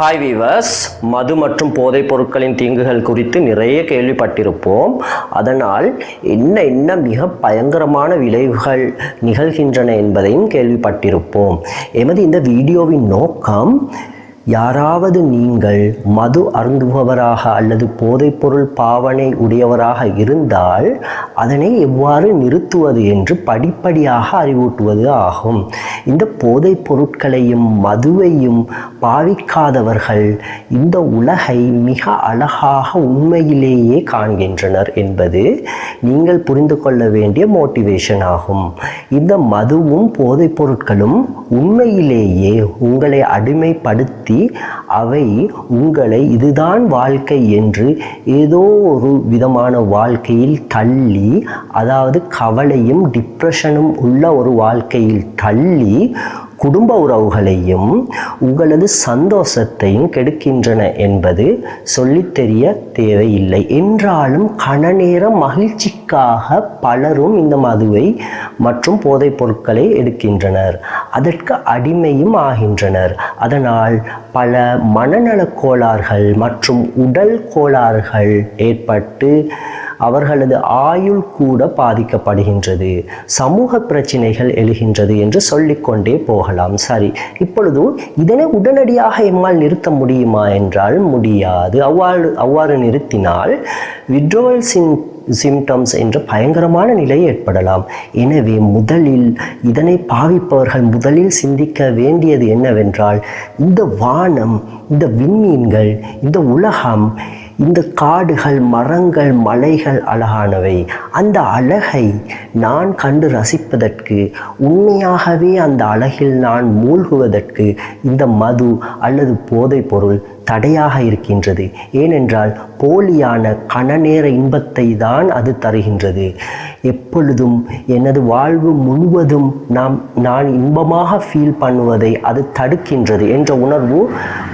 Hi viewers மது மற்றும் போதைப் பொருட்களின் தீங்குகள் குறித்து நிறைய கேள்விப்பட்டிருப்போம். அதனால் என்ன என்ன மிக பயங்கரமான விளைவுகள் நிகழ்கின்றன என்பதையும் கேள்விப்பட்டிருப்போம். எமது இந்த வீடியோவின் நோக்கம் யாராவது நீங்கள் மது அருந்துபவராக அல்லது போதைப்பொருள் பாவனை உடையவராக இருந்தால் அதனை எவ்வாறு நிறுத்துவது என்று படிப்படியாக அறிவூட்டுவது ஆகும். இந்த போதைப் பொருட்களையும் மதுவையும் பாவிக்காதவர்கள் இந்த உலகை மிக அழகாக உண்மையிலேயே காண்கின்றனர் என்பது நீங்கள் புரிந்து கொள்ள வேண்டிய மோட்டிவேஷன் ஆகும். இந்த மதுவும் போதைப் பொருட்களும் உண்மையிலேயே உங்களை அடிமைப்படுத்தி அவை உங்களை இதுதான் வாழ்க்கை என்று ஏதோ ஒரு விதமான வாழ்க்கையில் தள்ளி அதாவது கவலையும் டிப்ரெஷனும் உள்ள ஒரு வாழ்க்கையில் தள்ளி குடும்ப உறவுகளையும் உங்களது சந்தோஷத்தையும் கெடுக்கின்றன என்பது சொல்லித் தெரிய தேவையில்லை. என்றாலும் கணநேர மகிழ்ச்சிக்காக பலரும் இந்த மதுவை மற்றும் போதைப் பொருட்களை எடுக்கின்றனர். அதற்கு அடிமையும் ஆகின்றனர். அதனால் பல மனநலக் கோளாறுகள் மற்றும் உடல் கோளாறுகள் ஏற்பட்டு அவர்களது ஆயுள் கூட பாதிக்கப்படுகின்றது. சமூக பிரச்சினைகள் எழுகின்றது என்று சொல்லிக்கொண்டே போகலாம். சரி இப்பொழுது இதனை உடனடியாக எம்மால் நிறுத்த முடியுமா என்றால் முடியாது. அவ்வாறு அவ்வாறு நிறுத்தினால் விட்ரோவல் சிம் சிம்டம்ஸ் என்ற பயங்கரமான நிலை ஏற்படலாம். எனவே முதலில் இதனை பாவிப்பவர்கள் முதலில் சிந்திக்க வேண்டியது என்னவென்றால் இந்த வானம் இந்த விண்மீன்கள் இந்த உலகம் இந்த காடுகள் மரங்கள் மலைகள் அழகானவை. அந்த அழகை நான் கண்டு ரசிப்பதற்கு உண்மையாகவே அந்த அழகில் நான் மூழ்குவதற்கு இந்த மது அல்லது போதைப் பொருள் தடையாக இருக்கின்றது. ஏனென்றால் போலியான கணநேர இன்பத்தை தான் அது தருகின்றது. எப்பொழுதும் எனது வாழ்வு முழுவதும் நாம் நான் இன்பமாக ஃபீல் பண்ணுவதை அது தடுக்கின்றது என்ற உணர்வு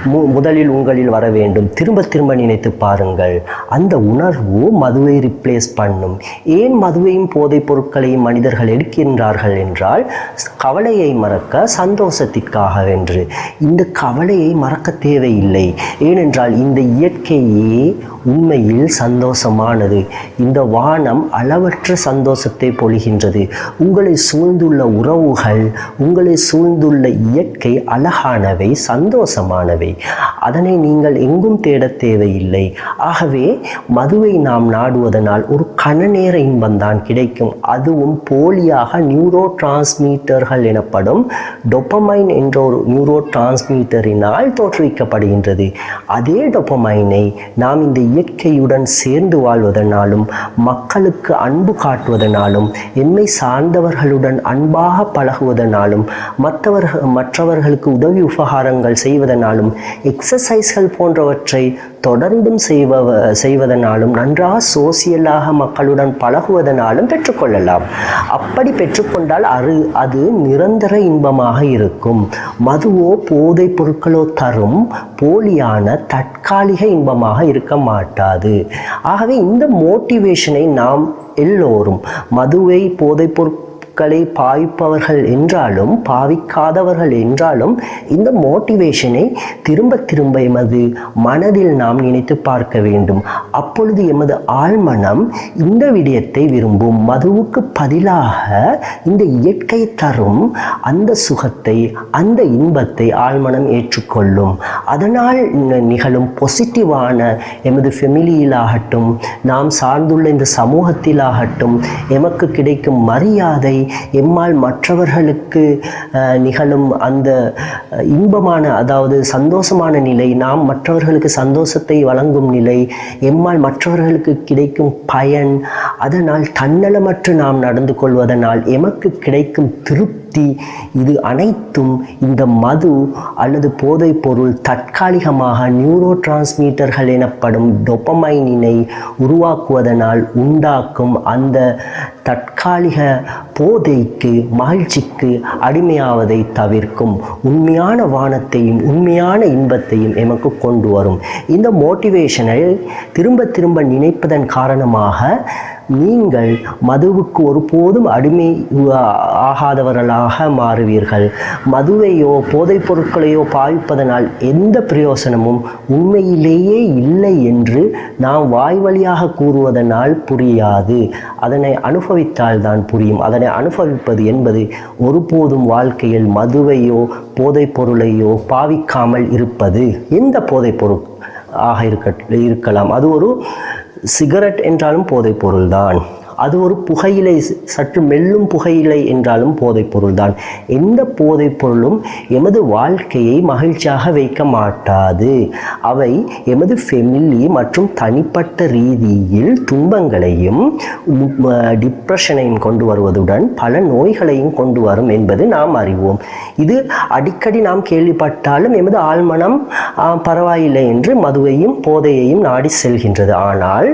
முதலில் உங்களில் வர வேண்டும். திரும்ப திரும்ப நினைத்து பாருங்கள். அந்த உணர்வு மதுவை ரிப்ளேஸ் பண்ணும். ஏன் மதுவையும் போதைப் பொருட்களையும் மனிதர்கள் எடுக்கின்றார்கள் என்றால் கவலையை மறக்க சந்தோஷத்திற்காக வென்று. இந்த கவலையை மறக்க தேவையில்லை. ஏனென்றால் இந்த இயற்கையே உண்மையில் சந்தோஷமானது. இந்த வானம் அளவற்ற சந்தோஷத்தை பொழிகின்றது. உங்களை சூழ்ந்துள்ள உறவுகள் உங்களை சூழ்ந்துள்ள இயற்கை அழகானவை சந்தோஷமானவை. அதனை நீங்கள் எங்கும் தேடத் தேவையில்லை. ஆகவே மதுவை நாம் நாடுவதனால் ஒரு கணநேர இன்பம்தான் கிடைக்கும். அதுவும் போலியாக நியூரோ டிரான்ஸ்மீட்டர்கள் எனப்படும் டொப்பமைன் என்ற ஒரு நியூரோ டிரான்ஸ்மீட்டரினால் தோற்றுவிக்கப்படுகின்றது. அதே டொப்பமைனை நாம் இந்த இயற்கையுடன் சேர்ந்து வாழ்வதனாலும் மக்களுக்கு அன்பு காட்டுவதனாலும் என்னை சார்ந்தவர்களுடன் அன்பாக பழகுவதனாலும் மற்றவர்கள் மற்றவர்களுக்கு உதவி உபகாரங்கள் செய்வதனாலும் எக்ஸசைஸ்கள் போன்றவற்றை தொடர்ந்தும் செய்வ செய்வதனாலும் நன்றாக சோசியலாக மக்களுடன் பழகுவதனாலும் பெற்றுக்கொள்ளலாம் அப்படி பெற்றுக்கொண்டால் அது அது நிரந்தர இன்பமாக இருக்கும். மதுவோ போதைப் பொருட்களோ தரும் போலியான தற்காலிக இன்பமாக இருக்க மாட்டாது. ஆகவே இந்த மோட்டிவேஷனை நாம் எல்லோரும் மதுவை போதைப் பொருட்கள் பொருட்களை பாவிப்பவர்கள் என்றாலும் பாவிக்காதவர்கள் என்றாலும் இந்த மோட்டிவேஷனை திரும்ப திரும்ப எமது மனதில் நாம் நினைத்து பார்க்க வேண்டும். அப்பொழுது எமது ஆழ்மனம் இந்த விடயத்தை விரும்பும். மதுவுக்கு பதிலாக இந்த இயற்கை தரும் அந்த சுகத்தை அந்த இன்பத்தை ஆழ்மனம் ஏற்றுக்கொள்ளும். அதனால் நிகழும் பொசிட்டிவான எமது ஃபெமிலியிலாகட்டும் நாம் சார்ந்துள்ள இந்த சமூகத்திலாகட்டும் எமக்கு கிடைக்கும் மரியாதை எம்மால் மற்றவர்களுக்கு நிகழும் அந்த இன்பமான அதாவது சந்தோஷமான நிலை நாம் மற்றவர்களுக்கு சந்தோஷத்தை வழங்கும் நிலை எம்மால் மற்றவர்களுக்கு கிடைக்கும் பயன் அதனால் தன்னலமற்று நாம் நடந்து கொள்வதனால் எமக்கு கிடைக்கும் திருப்தி இது அனைத்தும் இந்த மது அல்லது போதைப் பொருள் தற்காலிகமாக நியூரோ டிரான்ஸ்மீட்டர்கள் எனப்படும் டொப்பமைனினை உருவாக்குவதனால் உண்டாக்கும் அந்த தற்காலிக போதைக்கு மகிழ்ச்சிக்கு அடிமையாவதை தவிர்க்கும் உண்மையான வானத்தையும் உண்மையான இன்பத்தையும் எமக்கு கொண்டு வரும். இந்த மோட்டிவேஷனை திரும்ப திரும்ப நினைப்பதன் காரணமாக நீங்கள் மதுவுக்கு ஒருபோதும் அடிமை ஆகாதவர்களாக மாறுவீர்கள். மதுவையோ போதைப் பொருட்களையோ பாவிப்பதனால் எந்த பிரயோசனமும் உண்மையிலேயே இல்லை என்று நாம் வாய் வழியாக கூறுவதனால் புரியாது. அதனை அனுபவித்தால் தான் புரியும். அதனை அனுபவிப்பது என்பது ஒருபோதும் வாழ்க்கையில் மதுவையோ போதைப் பொருளையோ பாவிக்காமல் இருப்பது எந்த போதைப் பொருள் ஆக இருக்க இருக்கலாம். அது ஒரு சிகரெட் என்றாலும் போதைப் பொருள்தான். அது ஒரு புகையிலை சற்று மெல்லும் புகையிலை என்றாலும் போதைப்பொருள் தான் எந்த போதைப்பொருளும் எமது வாழ்க்கையை மகிழ்ச்சியாக வைக்க மாட்டாது. அவை எமது ஃபெமிலி மற்றும் தனிப்பட்ட ரீதியில் துன்பங்களையும் டிப்ரெஷனையும் கொண்டு வருவதுடன் பல நோய்களையும் கொண்டு வரும் என்பது நாம் அறிவோம். இது அடிக்கடி நாம் கேள்விப்பட்டாலும் எமது ஆழ்மனம் பரவாயில்லை என்று மதுவையும் போதையையும் நாடி செல்கின்றது. ஆனால்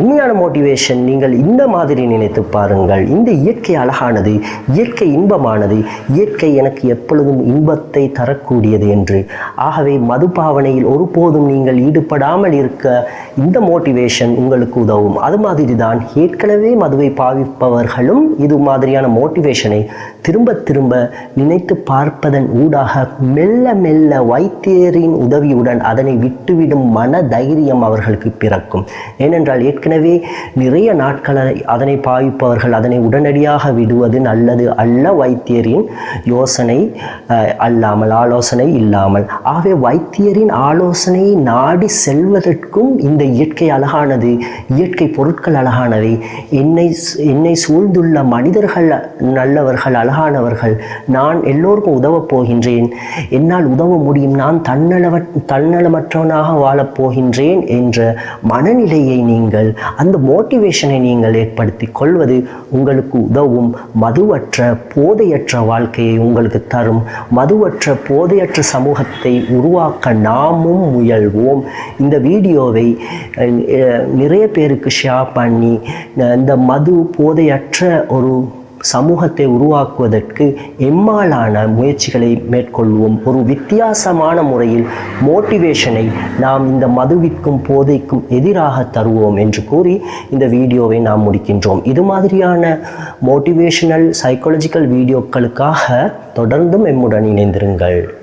உண்மையான மோட்டிவேஷன் நீங்கள் இந்த மாதிரி நினைத்து பாருங்கள். இந்த இயற்கை அழகானது இயற்கை இன்பமானது இயற்கை எனக்கு எப்பொழுதும் இன்பத்தை தரக்கூடியது என்று. ஆகவே மதுபாவனையில் ஒருபோதும் நீங்கள் ஈடுபடாமல் இருக்க இந்த மோட்டிவேஷன் உங்களுக்கு உதவும். அது மாதிரி தான் ஏற்கனவே மதுவை பாவிப்பவர்களும் இது மாதிரியான மோட்டிவேஷனை திரும்ப திரும்ப நினைத்து பார்ப்பதன் ஊடாக மெல்ல மெல்ல வைத்தியரின் உதவியுடன் அதனை விட்டுவிடும் மன தைரியம் அவர்களுக்கு பிறக்கும். ஏனென்றால் ஏற்கனவே நிறைய நாட்களை அதனை பாவிப்பவர்கள் அதனை உடனடியாக விடுவது நல்லது அல்ல வைத்தியரின் யோசனை அல்லாமல் ஆலோசனை இல்லாமல். ஆகவே வைத்தியரின் ஆலோசனையை நாடி செல்வதற்கும் இந்த இயற்கை அழகானது இயற்கை பொருட்கள் அழகானவை. என்னை என்னை சூழ்ந்துள்ள மனிதர்கள் நல்லவர்கள் அழகானவர்கள் நான் எல்லோருக்கும் உதவப் போகின்றேன். என்னால் உதவ முடியும் நான் தன்னலவ தன்னலமற்றவனாக வாழப் போகின்றேன் என்ற மனநிலையை நீங்கள் அந்த மோட்டிவேஷனை நீங்கள் பயன்படுத்தி கொள்வது உங்களுக்கு உதவும். மதுவற்ற போதையற்ற வாழ்க்கையை உங்களுக்கு தரும். மதுவற்ற போதையற்ற சமூகத்தை உருவாக்க நாமும் முயல்வோம். இந்த வீடியோவை நிறைய பேருக்கு ஷேர் பண்ணி இந்த மது போதையற்ற ஒரு சமூகத்தை உருவாக்குவதற்கு எம்மாலான முயற்சிகளை மேற்கொள்வோம். ஒரு வித்தியாசமான முறையில் மோட்டிவேஷனை நாம் இந்த மதுவிற்கும் போதைக்கும் எதிராக தருவோம் என்று கூறி இந்த வீடியோவை நாம் முடிக்கின்றோம். இது மாதிரியான மோட்டிவேஷனல் சைக்காலஜிக்கல் வீடியோக்களுக்காக தொடர்ந்தும் எம்முடன் இணைந்திருங்கள்.